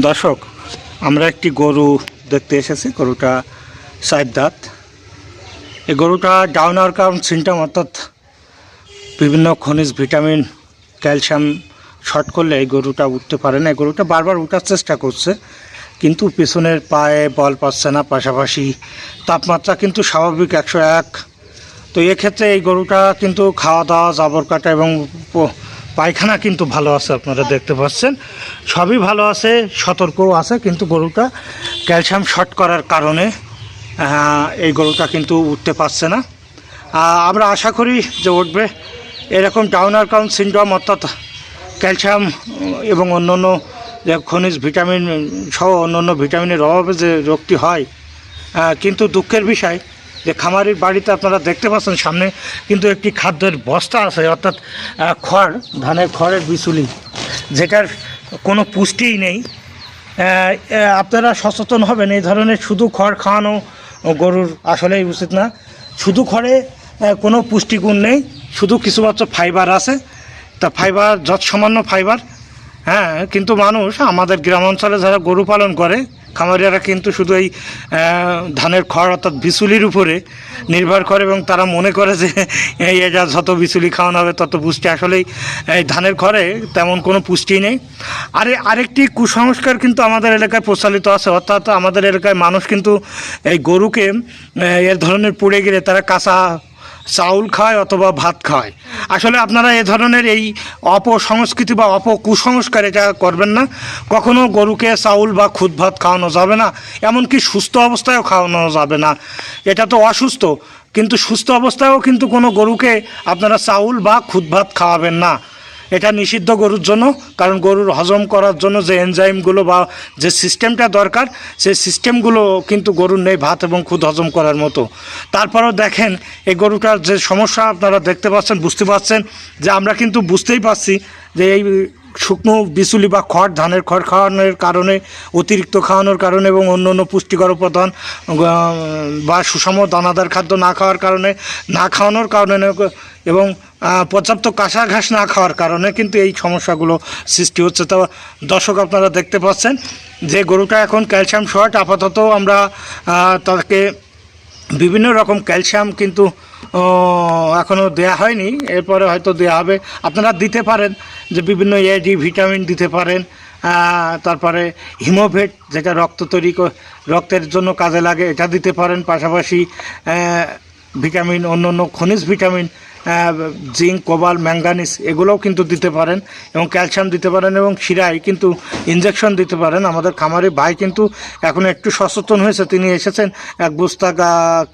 দর্শক, আমরা একটি গরু দেখতে এসেছি, গরুটা সাইড দাঁত। এই গরুটা ডাউন হওয়ার কারণ সিনটাম অর্থাৎ বিভিন্ন খনিজ, ভিটামিন, ক্যালসিয়াম শর্ট করলে এই গরুটা উঠতে পারে না। এই গরুটা বারবার উঠার চেষ্টা করছে, কিন্তু পেছনের পায়ে বল পাচ্ছে না, পাশাপাশি তাপমাত্রা কিন্তু স্বাভাবিক একশো এক। তো এক্ষেত্রে এই গরুটা কিন্তু খাওয়া দাওয়া জাবর কাটা এবং পায়খানা কিন্তু ভালো আছে, আপনারা দেখতে পাচ্ছেন। সবই ভালো আছে, সতর্কও আছে, কিন্তু গরুটা ক্যালসিয়াম শর্ট করার কারণে এই গরুটা কিন্তু উঠতে পারছে না। আমরা আশা করি যে উঠবে। এরকম ডাউনার কাউন্ট সিন্ড্রোম অর্থাৎ ক্যালসিয়াম এবং অন্যান্য যে খনিজ ভিটামিন সহ অন্যান্য ভিটামিনের অভাবে যে রোগটি হয় কিন্তু দুঃখের বিষয় যে খামারির বাড়িতে আপনারা দেখতে পাচ্ছেন সামনে কিন্তু একটি খাদ্যের বস্তা আছে, অর্থাৎ খড়, ধানের খড়ের বিচুলি, যেটার কোনো পুষ্টিই নেই। আপনারা সচেতন হবেন, এই ধরনের শুধু খড় খাওয়ানো গরুর আসলেই উচিত না। শুধু খড়ে কোনো পুষ্টিগুণ নেই, শুধু কিছুমাত্র ফাইবার আছে। তা ফাইবার যত সামান্য ফাইবার হ্যাঁ কিন্তু মানুষ আমাদের গ্রাম অঞ্চলে যারা গরু পালন করে খামারিয়ারা কিন্তু শুধু এই ধানের খড় অর্থাৎ বিচুলির উপরে নির্ভর করে এবং তারা মনে করে যে এই যা যত বিচুলি খাওয়ানো হবে তত পুষ্টি। আসলেই এই ধানের খড়ে তেমন কোনো পুষ্টি নেই। আরে আরেকটি কুসংস্কার কিন্তু আমাদের এলাকায় প্রচলিত আছে। অর্থাৎ আমাদের এলাকায় মানুষ কিন্তু এই গরুকে এর ধরনের পুড়ে গেলে তারা কাঁচা চাউল খায় অথবা ভাত খায়। আসলে আপনারা এ ধরনের এই অপসংস্কৃতি বা অপকুসংস্কার এটা করবেন না। কখনো গরুকে চাউল বা খুদ ভাত খাওয়ানো যাবে না, এমনকি সুস্থ অবস্থায়ও খাওয়ানো যাবে না। এটা তো অসুস্থ, কিন্তু সুস্থ অবস্থায়ও কিন্তু কোনো গরুকে আপনারা চাউল বা খুদ ভাত খাওয়াবেন না। এটা নিষিদ্ধ গরুর জন্য, কারণ গরুর হজম করার জন্য যে এনজাইমগুলো বা যে সিস্টেমটা দরকার, সেই সিস্টেমগুলো কিন্তু গরুর নেই, ভাত এবং খুদ হজম করার মতো। তারপরেও দেখেন, এই গরুটার যে সমস্যা আপনারা দেখতে পাচ্ছেন, বুঝতে পারছেন যে আমরা কিন্তু বুঝতেই পারছি যে এই শুকনো বিচুলি বা খড়, ধানের খড় খাওয়ানোর কারণে, অতিরিক্ত খাওয়ানোর কারণে এবং অন্য অন্য পুষ্টিকর উপাদান বা সুষম দানাদার খাদ্য না খাওয়ার কারণে, না খাওয়ানোর কারণে এবং পর্যাপ্ত কাঁচা ঘাস না খাওয়ার কারণে কিন্তু এই সমস্যাগুলো সৃষ্টি হচ্ছে। তো দর্শক আপনারা দেখতে পাচ্ছেন যে গরুটা এখন ক্যালসিয়াম শর্ট আপাতত আমরা তাকে বিভিন্ন রকম ক্যালসিয়াম কিন্তু এখনও দেয়া হয়নি। এরপরে হয়তো দেয়া হবে। আপনারা দিতে পারেন যে বিভিন্ন এডি ভিটামিন দিতে পারেন তারপরে হিমোভেট, যেটা রক্ত তৈরি রক্তের জন্য কাজে লাগে, এটা দিতে পারেন। পাশাপাশি ভিটামিন অন্য অন্য খনিজ ভিটামিন জিঙ্ক কোবাল ম্যাঙ্গানিস এগুলোও কিন্তু দিতে পারেন এবং ক্যালসিয়াম দিতে পারেন এবং শিরায় কিন্তু ইঞ্জেকশন দিতে পারেন। আমাদের খামারে ভাই কিন্তু এখন একটু সচেতন হয়েছে। তিনি এসেছেন এক বস্তা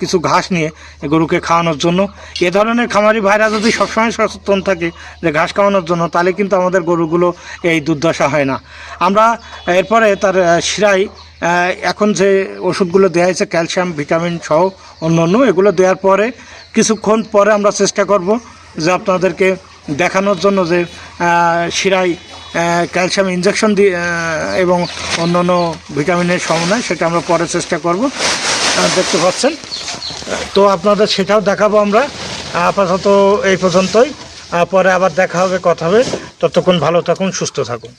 কিছু ঘাস নিয়ে গরুকে খাওয়ানোর জন্য। এ ধরনের খামারি ভাইরা যদি সবসময় সচেতন থাকে যে ঘাস খাওয়ানোর জন্য তাহলে কিন্তু আমাদের গরুগুলো এই দুর্দশা হয় না। আমরা এরপরে তার আহ, এখন যে ওষুধগুলো দেওয়া হয়েছে, ক্যালসিয়াম, ভিটামিন সহ অন্য অন্য, এগুলো দেওয়ার পরে কিছুক্ষণ পরে আমরা চেষ্টা করব যে আপনাদেরকে দেখানোর জন্য যে শিরায় ক্যালসিয়াম ইঞ্জেকশন দিয়ে এবং অন্য অন্য ভিটামিনের সমন্বয় সেটা আমরা পরে চেষ্টা করব। দেখতে পাচ্ছেন। তো আপনাদের সেটাও দেখাবো আমরা। আপাতত এই পর্যন্তই। পরে আবার দেখা হবে, কথা হবে। ততক্ষণ ভালো থাকুন, সুস্থ থাকুন।